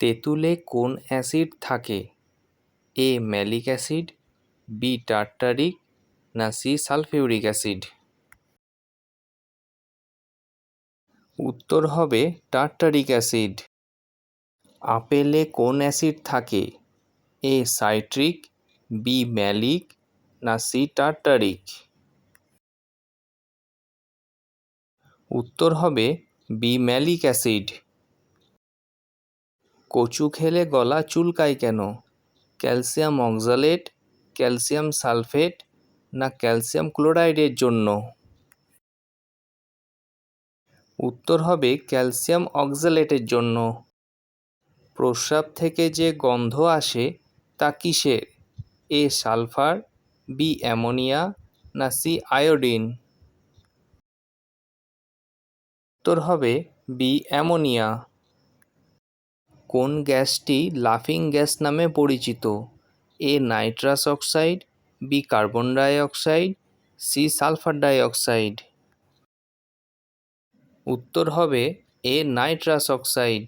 তেঁতুলে কোন অ্যাসিড থাকে? A malic acid, B tartaric, না সি সালফিউরিক অ্যাসিড? উত্তর হবে টার্টারিক অ্যাসিড। আপেলে কোন অ্যাসিড থাকে? এ সাইট্রিক, বি ম্যালিক, না সি টার্টারিক? উত্তর হবে বি ম্যালিক অ্যাসিড। কচু খেলে গলা চুলকায় কেন? ক্যালসিয়াম অক্সালেট, ক্যালসিয়াম সালফেট না ক্যালসিয়াম ক্লোরাইডের জন্য? উত্তর হবে ক্যালসিয়াম অক্সালেটের জন্য। প্রস্রাব থেকে যে গন্ধ আসে তা কিসের? এ সালফার, বি অ্যামোনিয়া না সি আয়োডিন? উত্তর হবে বি অ্যামোনিয়া। কোন গ্যাসটি লাফিং গ্যাস নামে পরিচিত? A nitrous oxide, B carbon dioxide C sulphur dioxide উত্তর হবে এ নাইট্রাস অক্সাইড।